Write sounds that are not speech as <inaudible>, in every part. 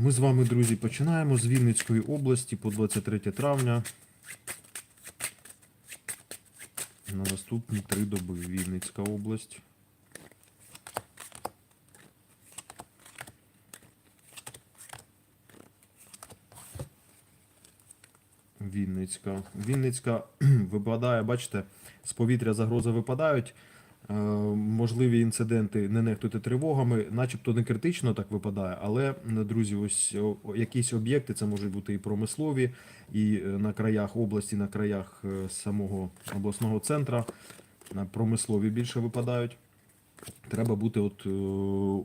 Ми з вами, друзі, починаємо з Вінницької області по 23 травня. На наступні три доби Вінницька область. Вінницька. Вінницька <clears throat> випадає, бачите, з повітря загрози випадають. Е, можливі інциденти не нехтуйте тривогами, начебто не критично так випадає, але, м, друзі, ось якісь об'єкти, це можуть бути і промислові, і е, на краях області, на краях е, самого обласного центра, на промислові більше випадають. Треба бути от, е,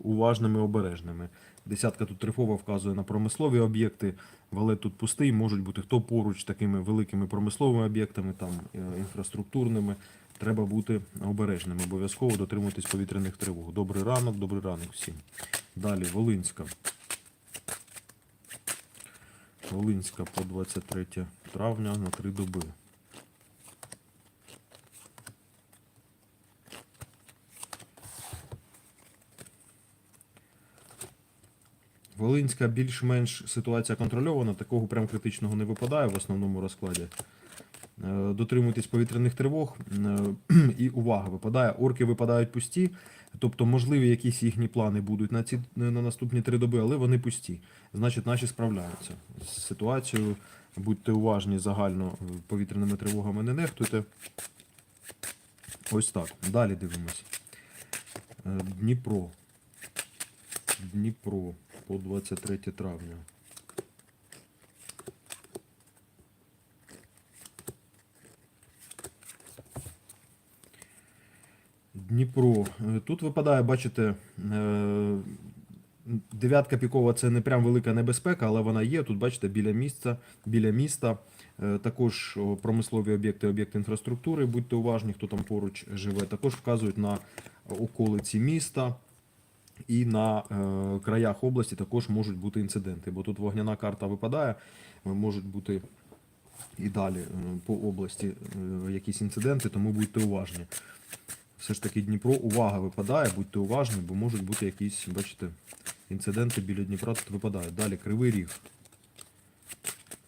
уважними, обережними. Десятка тут трифова вказує на промислові об'єкти, валет тут пустий, можуть бути хто поруч такими великими промисловими об'єктами, там е, інфраструктурними. Треба бути обережним, обов'язково дотримуватись повітряних тривог. Добрий ранок, добрий ранок всім. Далі Волинська. Волинська по 23 травня на три доби. Волинська більш-менш ситуація контрольована, такого прям критичного не випадає в основному розкладі. Е, Дотримуйтесь повітряних тривог е, <clears throat> і увага, випадає. Орки випадають пусті, тобто, можливі, якісь їхні плани будуть на ці на наступні три доби, але вони пусті. Значить, наші справляються з ситуацією. Будьте уважні загально е, повітряними тривогами, не нехтуйте. Ось так. Далі дивимось. Дніпро. Дніпро по 23 травня. Дніпро. Е, Тут випадає, бачите, е, дев'ятка пікова це не прям велика небезпека, але вона є. Тут, бачите, біля місця, біля міста. Е, Також промислові об'єкти, об'єкти інфраструктури, будьте уважні, хто там поруч живе. Також вказують на околиці міста. І на краях області також можуть бути інциденти, бо тут вогняна карта випадає, можуть бути і далі по області якісь інциденти, тому будьте уважні. Все ж таки Дніпро, увага випадає, будьте уважні, бо можуть бути якісь, бачите, інциденти біля Дніпра тут випадають. Далі Кривий Ріг.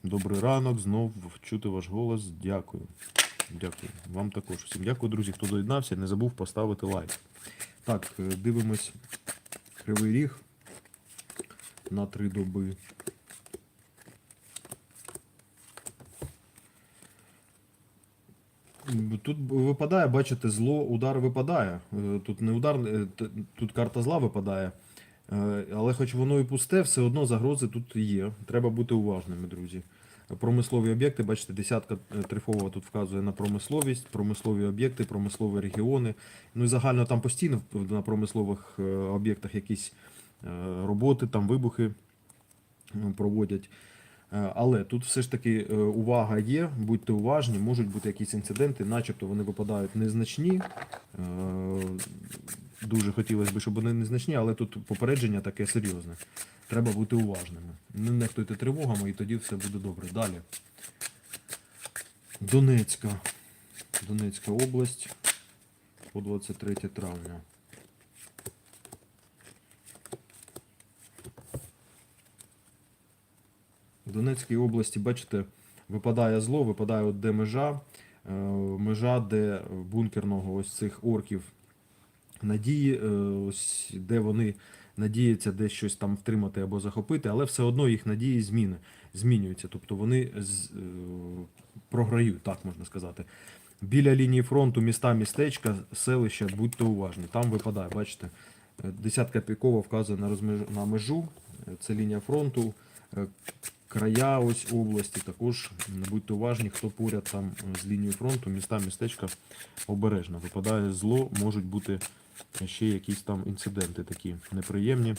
Добрий ранок, знов чути ваш голос. Дякую. Дякую. Вам також. Всім дякую, друзі, хто доєднався. Не забув поставити лайк. Так, е, дивимось Кривий Ріг на три доби. Тут випадає, бачите, зло, удар випадає. Е, Тут не удар, е, тут карта зла випадає. Е, Але хоч воно і пусте, все одно загрози тут є. Треба бути уважними, друзі. Промислові об'єкти, бачите, десятка трифова тут вказує на промисловість, промислові об'єкти, промислові регіони. Ну і загально там постійно на промислових об'єктах якісь роботи, там вибухи проводять. Е, Але тут все ж таки е, увага є, будьте уважні, можуть бути якісь інциденти, начебто вони випадають незначні. Е, Дуже хотілося б, щоб вони незначні, але тут попередження таке серйозне. Треба бути уважними. Не нехтуйте тривогами, і тоді все буде добре. Далі. Донецька. Донецька область по 23 травня. В Донецькій області, бачите, випадає зло, випадає от де межа, е, межа, де бункерного ось цих орків надії, е, ось де вони надіються десь щось там втримати або захопити, але все одно їх надії зміни, змінюються. Тобто вони з, е, програють, так можна сказати. Біля лінії фронту міста, містечка, селища, будьте уважні. Там випадає, бачите, десятка пікова вказує на, розмеж... на межу, це лінія фронту. Е, Края ось області також будьте уважні, хто поряд там е, з лінією фронту, міста, містечка обережно. Випадає зло, можуть бути ще якісь там інциденти такі неприємні.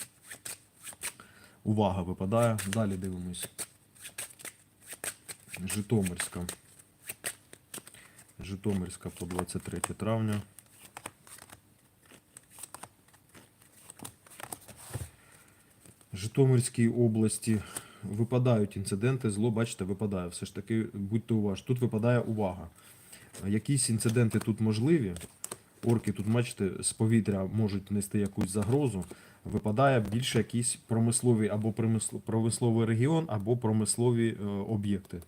Увага випадає. Далі дивимось. Житомирська. Житомирська по 23 травня. Житомирській області випадають інциденти, зло, бачите, випадає. Все ж таки, будьте уважні. Тут випадає увага. Якісь інциденти тут можливі, орки тут, бачите, з повітря можуть нести якусь загрозу. Випадає більше якийсь промисловий або промисловий регіон, або промислові е, об'єкти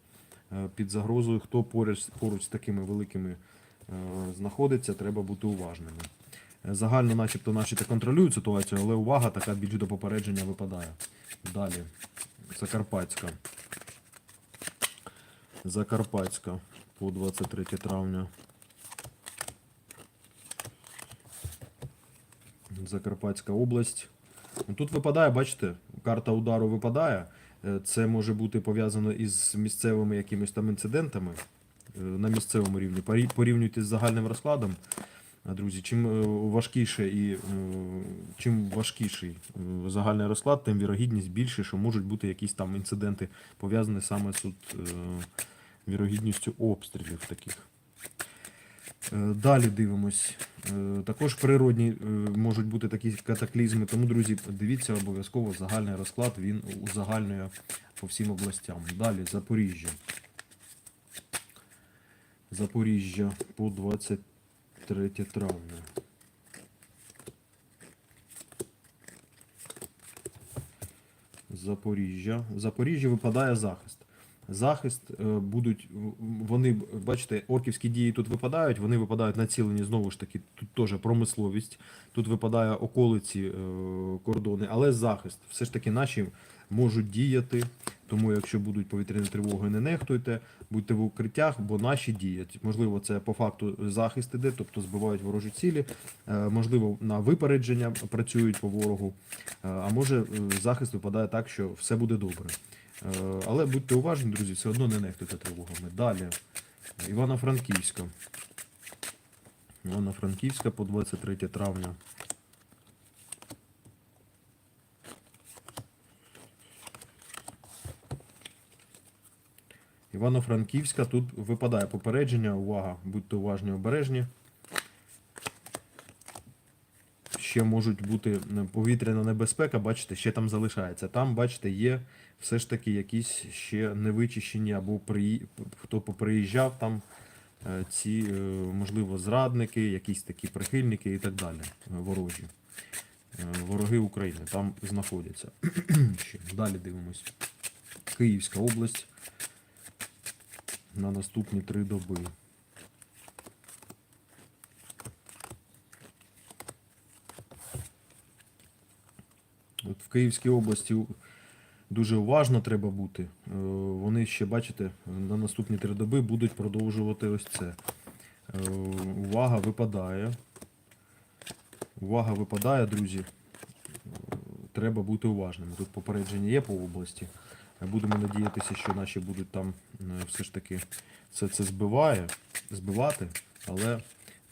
е, під загрозою. Хто поруч, поруч з такими великими е, знаходиться, треба бути уважними. Е, Загально, начебто, наші контролюють ситуацію, але увага така більш до попередження випадає. Далі. Закарпатська. Закарпатська по 23 травня. Закарпатська область. Ну, Тут випадає, бачите, карта удару випадає. Е, Це може бути пов'язано із місцевими якимись там інцидентами е, на місцевому рівні. Порі- Порівнюйте з загальним розкладом. Е, Друзі, чим е, важкіше і е, чим важкіший загальний розклад, тим вірогідність більше, що можуть бути якісь там інциденти пов'язані саме з вірогідністю обстрілів таких. Далі дивимось. Також природні можуть бути такі катаклізми. Тому, друзі, дивіться обов'язково загальний розклад, він узагальнює по всім областям. Далі Запоріжжя. Запоріжжя по 23 травня. Запоріжжя. В Запоріжжі випадає захист. Захист е, будуть, вони, бачите, орківські дії тут випадають, вони випадають націлені знову ж таки, тут теж промисловість, тут випадає околиці е, кордони, але захист. Все ж таки наші можуть діяти. Тому, якщо будуть повітряні тривоги, не нехтуйте, будьте в укриттях, бо наші діють. Можливо, це по факту захист іде, тобто збивають ворожі цілі. Е, Можливо, на випередження працюють по ворогу. Е, А може, е, захист випадає так, що все буде добре. Але будьте уважні, друзі, все одно не нехтуйте тривогами. Далі. Івано-Франківська. Івано-Франківська по 23 травня. Івано-Франківська, тут випадає попередження, увага, будьте уважні, обережні. Ще можуть бути е, повітряна небезпека, бачите, ще там залишається. Там, бачите, є все ж таки якісь ще невичищені або при... хто поприїжджав там е, ці, е, можливо, зрадники, якісь такі прихильники і так далі. Ворожі. Вороги України там знаходяться. <clears throat> Далі дивимось. Київська область на наступні три доби. От в Київській області дуже уважно треба бути. Е, Вони ще, бачите, на наступні три доби будуть продовжувати ось це. Е, Увага випадає. Увага випадає, друзі. Е, Треба бути уважними. Тут попередження є по області. Будемо надіятися, що наші будуть там е, все ж таки все це збиває, збивати, але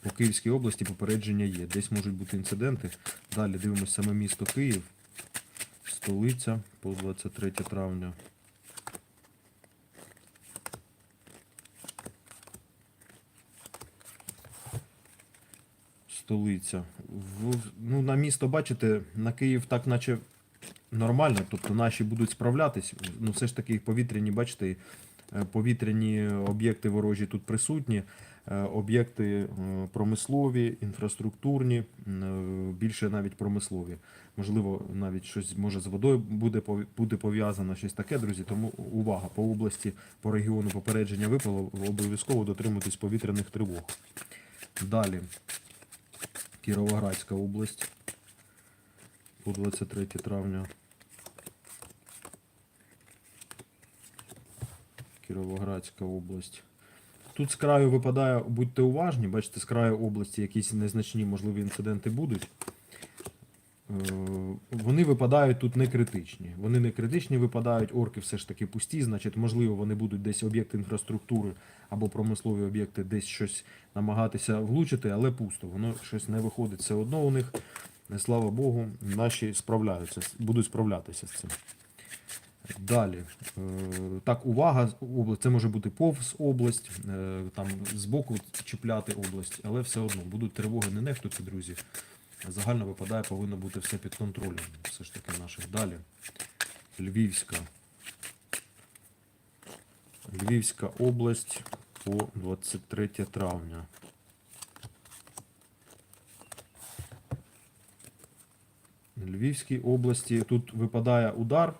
по Київській області попередження є. Десь можуть бути інциденти. Далі дивимося саме місто Київ, столиця по 23 травня. Столиця. В, ну, на місто, бачите, на Київ так наче нормально, тобто наші будуть справлятись. Ну, все ж таки повітряні, бачите, е, повітряні об'єкти ворожі тут присутні, е, об'єкти е, промислові, інфраструктурні, більше навіть промислові. Можливо, навіть щось може з водою буде, буде пов'язано, щось таке, друзі. Тому увага по області, по регіону попередження випало, обов'язково дотримуйтесь повітряних тривог. Далі. Кіровоградська область по 23 травня. Кіровоградська область. Тут з краю випадає, будьте уважні, бачите, з краю області якісь незначні можливі інциденти будуть. Е, Вони випадають тут не критичні. Вони не критичні випадають, орки все ж таки пусті, значить, можливо, вони будуть десь об'єкти інфраструктури або промислові об'єкти десь щось намагатися влучити, але пусто. Воно щось не виходить все одно у них. Слава Богу, наші справляються, будуть справлятися з цим. Далі. Е, Так, увага. Це може бути повз область, е, там збоку чіпляти область, але все одно будуть тривоги не нехтуйте, друзі. Загально випадає, повинно бути все під контролем. Все ж таки наших. Далі. Львівська. Львівська область по 23 травня. Львівській області. Тут випадає удар,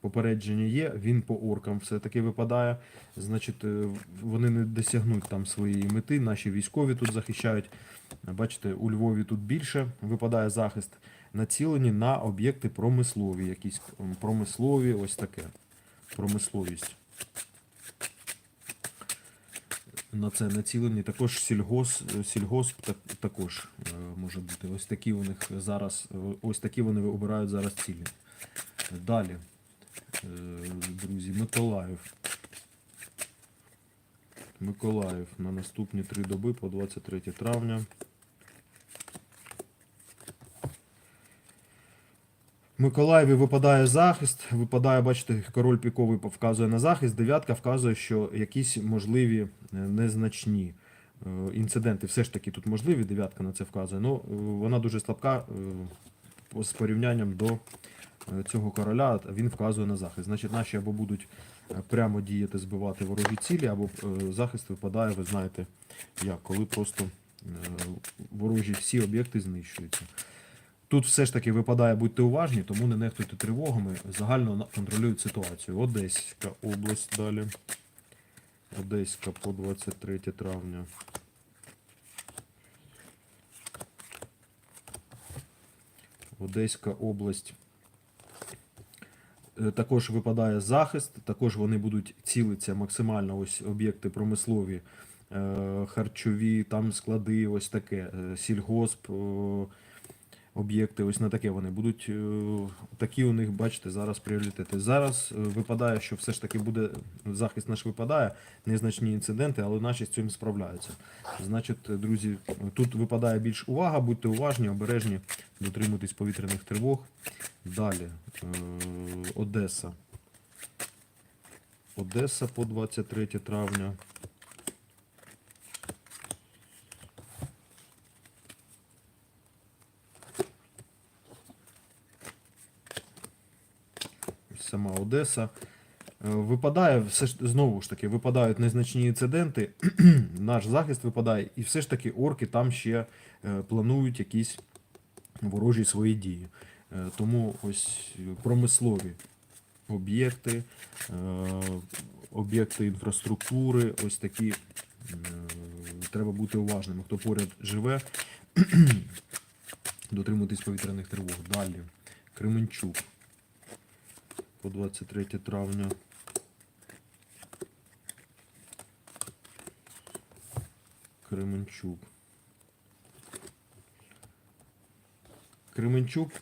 попередження є, він по оркам все-таки випадає. Значить, е, вони не досягнуть там своєї мети. Наші військові тут захищають. Бачите, у Львові тут більше випадає захист. Націлені на об'єкти промислові, якісь промислові, ось таке. Промисловість. На це націлені. Також сільгос, сільгосп так- також е, може бути. Ось такі у них зараз, ось такі вони обирають зараз цілі. Далі, е, друзі, Миколаїв. Миколаїв на наступні три доби по 23 травня. Миколаєві випадає захист, випадає, бачите, король піковий вказує на захист, дев'ятка вказує, що якісь можливі е, незначні е, інциденти все ж таки тут можливі, дев'ятка на це вказує. Ну, е, вона дуже слабка е, з порівнянням до цього короля, він вказує на захист. Значить, наші або будуть прямо діяти, збивати ворожі цілі, або захист випадає, ви знаєте, як, коли просто ворожі всі об'єкти знищуються. Тут все ж таки випадає, будьте уважні, тому не нехтуйте тривогами, загально контролюють ситуацію. Одеська область далі. Одеська по 23 травня. Одеська область. Е, Також випадає захист, також вони будуть цілитися максимально ось об'єкти промислові, е, харчові, там склади, ось таке, е, сільгосп, об'єкти, ось на таке вони будуть. е, Такі у них, бачите, зараз пріоритети. Зараз е, випадає, що все ж таки буде захист наш випадає, незначні інциденти, але наші з цим справляються. Значить, друзі, тут випадає більш увага, будьте уважні, обережні, дотримуйтесь повітряних тривог. Далі е, Одеса. Одеса по 23 травня. Сама Одеса. Е, Випадає, все ж знову ж таки, випадають незначні інциденти, <clears throat> наш захист випадає, і все ж таки орки там ще е, планують якісь ворожі свої дії. Е, Тому ось промислові об'єкти, об'єкти інфраструктури, ось такі треба бути уважними. Хто поряд живе, <clears throat> дотримуйтесь повітряних тривог. Далі. Кременчук по 23 травня. Кременчук. Кременчук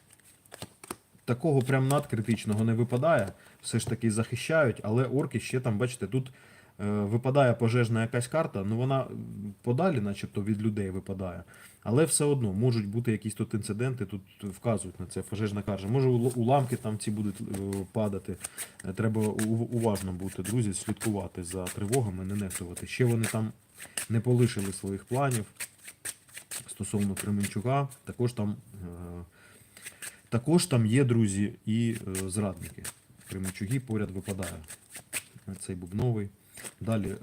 такого прям надкритичного не випадає. Все ж таки захищають, але орки ще там, бачите, тут випадає пожежна якась карта, ну вона подалі, начебто, від людей випадає. Але все одно можуть бути якісь тут інциденти, тут вказують на це пожежна карта. Може уламки там ці будуть е, падати. Е, Треба уважно бути, друзі, слідкувати за тривогами, не нехтувати. Ще вони там не полишили своїх планів стосовно Кременчука. Також там, е, також там є, друзі, і е, зрадники. Кременчугі поряд випадає. Цей бубновий. Далі е,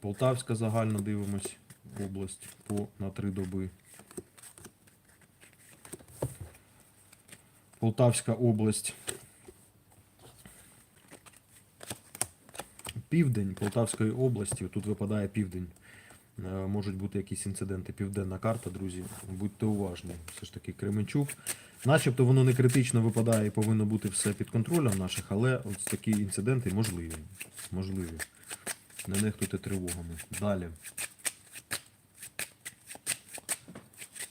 Полтавська загально дивимось область по, на три доби. Полтавська область. Південь Полтавської області. Тут випадає південь. Е, Можуть бути якісь інциденти. Південна карта, друзі. Будьте уважні. Все ж таки Кременчук. Начебто воно не критично випадає і повинно бути все під контролем наших, але ось такі інциденти можливі. Можливі. Не нехтуйте тривогами. Далі.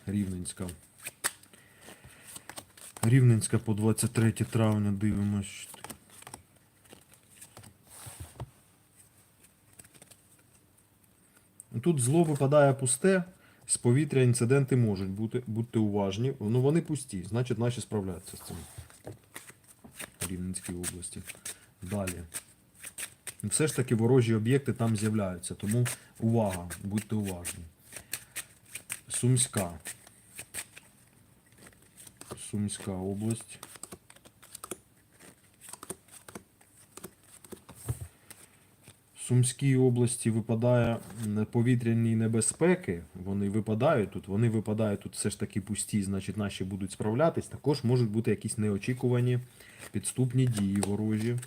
Рівненська. Рівненська по 23 травня дивимось. Тут зло випадає пусте, з повітря інциденти можуть бути, будьте уважні. Ну вони пусті, значить наші справляються з цим. Рівненській області. Далі. Все ж таки ворожі об'єкти там з'являються, тому увага, будьте уважні. Сумська. Сумська область. Сумській області випадає повітряні небезпеки. Вони випадають тут. Вони випадають тут все ж таки пусті, значить наші будуть справлятись. Також можуть бути якісь неочікувані підступні дії ворожі.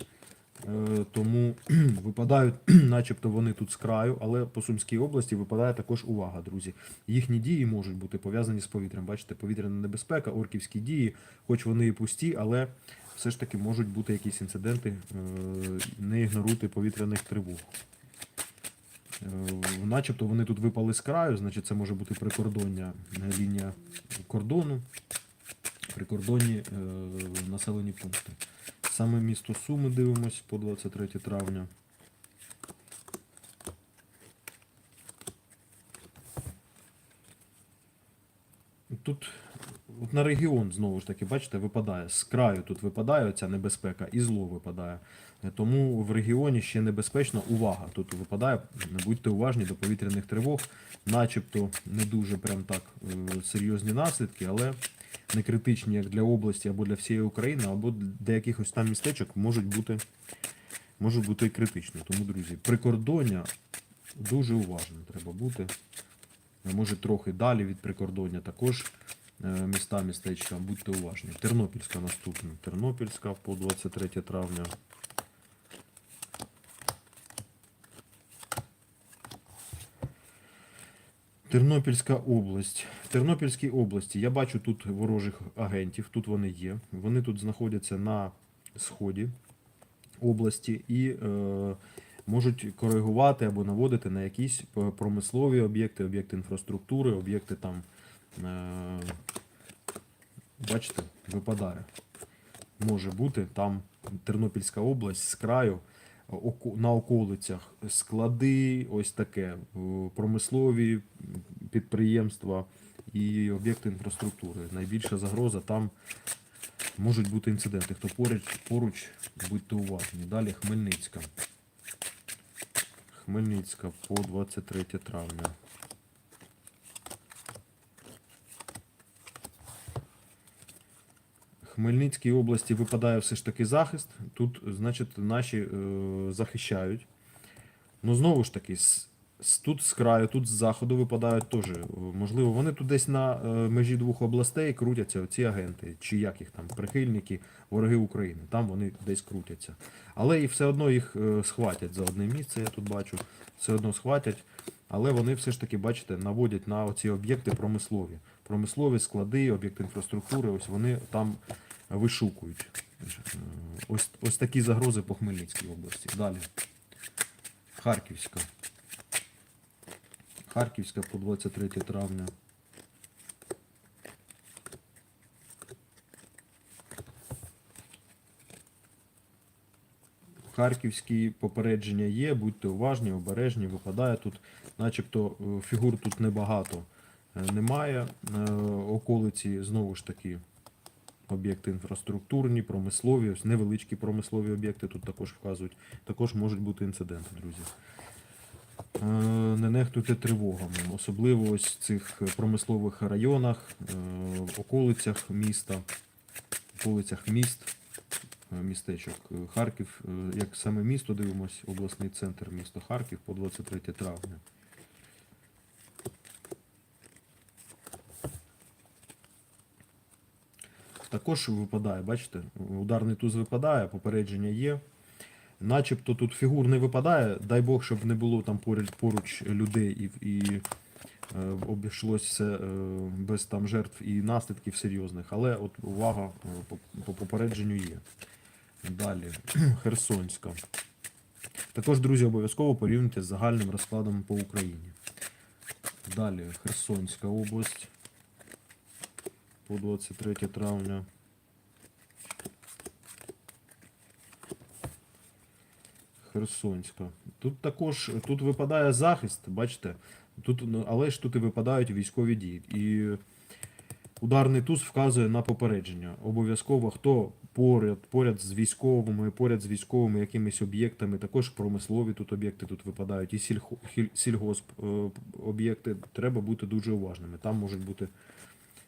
Е, Тому <clears throat> випадають, <clears throat> начебто вони тут з краю, але по Сумській області випадає також увага, друзі. Їхні дії можуть бути пов'язані з повітрям. Бачите, повітряна небезпека, орківські дії, хоч вони і пусті, але все ж таки можуть бути якісь інциденти. Е, Не ігноруйте повітряних тривог. Е, Начебто вони тут випали з краю, значить це може бути прикордоння лінія кордону, прикордонні населені пункти. Саме місто Суми дивимось по 23 травня. Тут от на регіон знову ж таки, бачите, випадає. З краю тут випадає оця небезпека і зло випадає. Тому в регіоні ще небезпечно увага. Тут випадає, будьте уважні до повітряних тривог, начебто не дуже прям так е, серйозні наслідки, але не критичні як для області або для всієї України, або для якихось там містечок можуть бути, можуть бути критичні. Тому, друзі, прикордоння дуже уважно треба бути. Може трохи далі від прикордоння також е, міста, містечка, будьте уважні. Тернопільська наступна. Тернопільська по 23 травня. Тернопільська область. В Тернопільській області я бачу тут ворожих агентів, тут вони є. Вони тут знаходяться на сході області і е, можуть коригувати або наводити на якісь промислові об'єкти, об'єкти інфраструктури, об'єкти там. Е, бачите, випадає. Може бути там Тернопільська область з краю на околицях склади, ось таке, е, промислові підприємства і об'єкти інфраструктури. Найбільша загроза там можуть бути інциденти. Хто поруч, поруч будьте уважні. Далі Хмельницька. Хмельницька по 23 травня. Хмельницькій області випадає все ж таки захист. Тут, значить, наші е, захищають. Ну, знову ж таки, тут з краю, тут з заходу випадають теж. Можливо, вони тут десь на е, межі двох областей крутяться, ці агенти, чи як їх там, прихильники, вороги України. Там вони десь крутяться. Але і все одно їх е, схватять за одне місце, я тут бачу. Все одно схватять. Але вони все ж таки, бачите, наводять на оці об'єкти промислові. Промислові склади, об'єкти інфраструктури, ось вони там вишукують. Ось, ось такі загрози по Хмельницькій області. Далі. Харківська. Харківська по 23 травня. Харківські попередження є, будьте уважні, обережні, випадає тут, начебто е, фігур тут небагато е, немає. Е, Околиці знову ж таки об'єкти інфраструктурні, промислові, невеличкі промислові об'єкти тут також вказують. Також можуть бути інциденти, друзі. Е, Не нехтуйте тривогами, особливо ось в цих промислових районах, е, околицях міста, околицях міст, е, містечок. Харків, як саме місто дивимось, обласний центр міста Харків по 23 травня. Також випадає, бачите, ударний туз випадає, попередження є. Начебто тут фігур не випадає, дай Бог, щоб не було там поруч, людей і, і е, обійшлося е, без там жертв і наслідків серйозних. Але от увага е, по, по попередженню є. Далі, <clears throat> Херсонська. Також, друзі, обов'язково порівняйте з загальним розкладом по Україні. Далі, Херсонська область по 23 травня. Херсонська. Тут також тут випадає захист, бачите? Тут, ну, але ж тут і випадають військові дії. І ударний туз вказує на попередження. Обов'язково хто поряд, поряд з військовими, поряд з військовими якимись об'єктами, також промислові тут об'єкти тут випадають, і сільхо, сільгосп е, об'єкти. Треба бути дуже уважними. Там можуть бути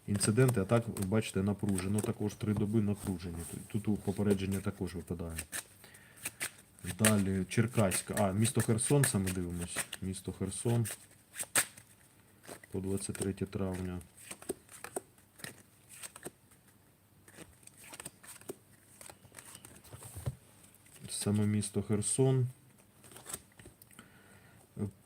інциденти, а так, бачите, напружено. Також три доби напруження. Тут, попередження також випадає. Далі Черкаська. А, місто Херсон, ми дивимось. Місто Херсон. По 23 травня. Саме місто Херсон.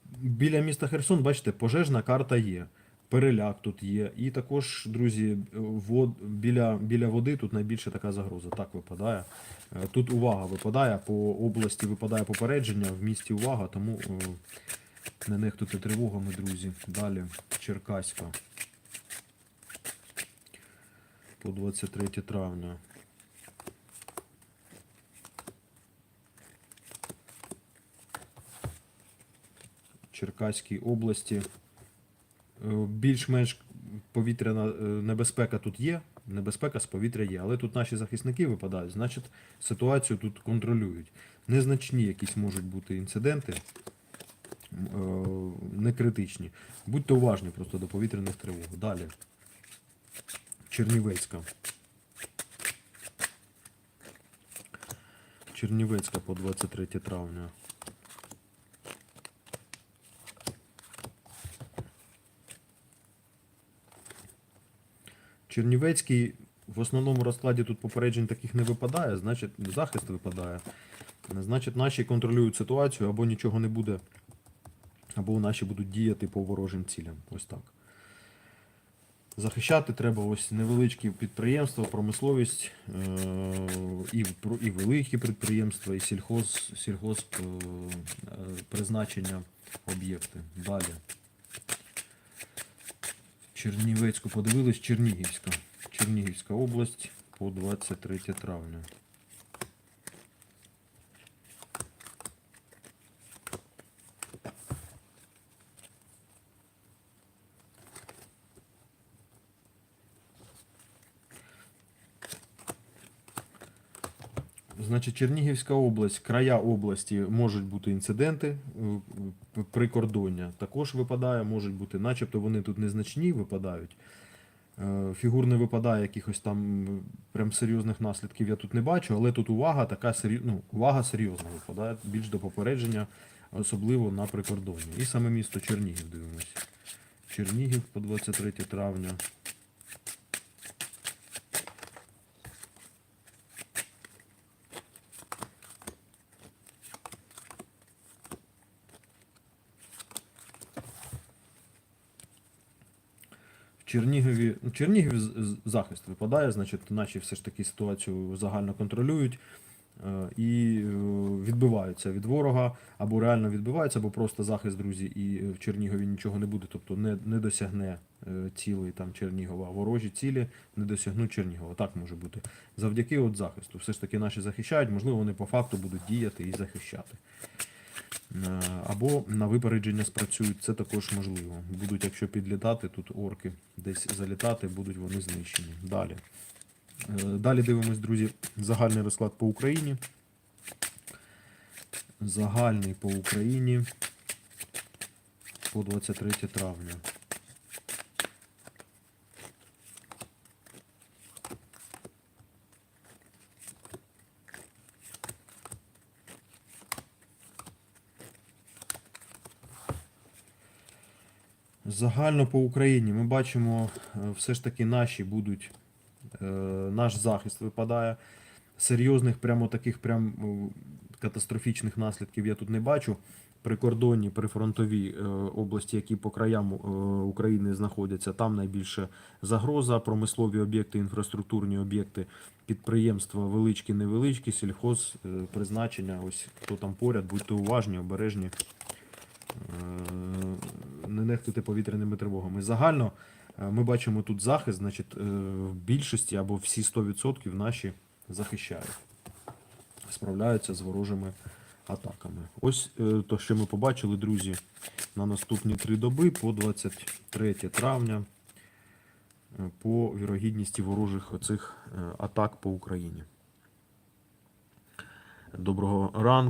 Біля міста Херсон, бачите, пожежна карта є. Переляк тут є. І також, друзі, вод, біля, біля води тут найбільше така загроза. Так випадає. Е, Тут увага випадає, по області випадає попередження, в місті увага, тому е, не нехтуйте тривогами, друзі. Далі Черкаська. По 23 травня. Черкаській області. Е, Більш-менш повітряна е, небезпека тут є, небезпека з повітря є, але тут наші захисники випадають, значить ситуацію тут контролюють. Незначні якісь можуть бути інциденти, е, не критичні. Будьте уважні просто до повітряних тривог. Далі. Чернівецька. Чернівецька по 23 травня. Чернівецький в основному розкладі тут попереджень таких не випадає, значить захист випадає. Значить, наші контролюють ситуацію, або нічого не буде, або наші будуть діяти по ворожим цілям. Ось так. Захищати треба ось невеличкі підприємства, промисловість е- і, і великі підприємства, і сільхоз, сільхоз е- е, призначення об'єкти. Далі. Чернівецьку подивились, Чернігівська. Чернігівська область по 23 травня. Значить, Чернігівська область, края області можуть бути інциденти е, е, прикордоння. Також випадає, можуть бути, начебто вони тут незначні випадають. Е, Фігур не випадає якихось там прям серйозних наслідків я тут не бачу, але тут увага така ну, увага серйозна випадає, більш до попередження, особливо на прикордонні. І саме місто Чернігів дивимось. Чернігів по 23 травня. Чернігові, ну, з- захист випадає, значить, наші все ж таки ситуацію загально контролюють е, і е, відбиваються від ворога, або реально відбиваються, або просто захист, друзі, і в Чернігові нічого не буде, тобто не, не досягне е, цілей там Чернігова, а ворожі цілі не досягнуть Чернігова. Так може бути. Завдяки от захисту. Все ж таки наші захищають, можливо, вони по факту будуть діяти і захищати. Е, Або на випередження спрацюють, це також можливо. Будуть, якщо підлітати, тут орки десь залітати, будуть вони знищені. Далі. Е, Далі дивимось, друзі, загальний розклад по Україні. Загальний по Україні по 23 травня. Загально по Україні ми бачимо, е, все ж таки наші будуть, е, наш захист випадає. Серйозних, прямо таких прям е, катастрофічних наслідків я тут не бачу. Прикордонні, прифронтові області, які по краям України знаходяться, там найбільше загроза, промислові об'єкти, інфраструктурні об'єкти, підприємства величкі, невеличкі, сільхоз, призначення. Ось хто там поряд, будьте уважні, обережні. Не нехтуйте повітряними тривогами. Загально е, ми бачимо тут захист, значить, е, в більшості або всі 100% наші захищають, справляються з ворожими атаками. Ось е, то, що ми побачили, друзі, на наступні три доби по 23 травня по вірогідності ворожих оцих атак по Україні. Доброго ранку.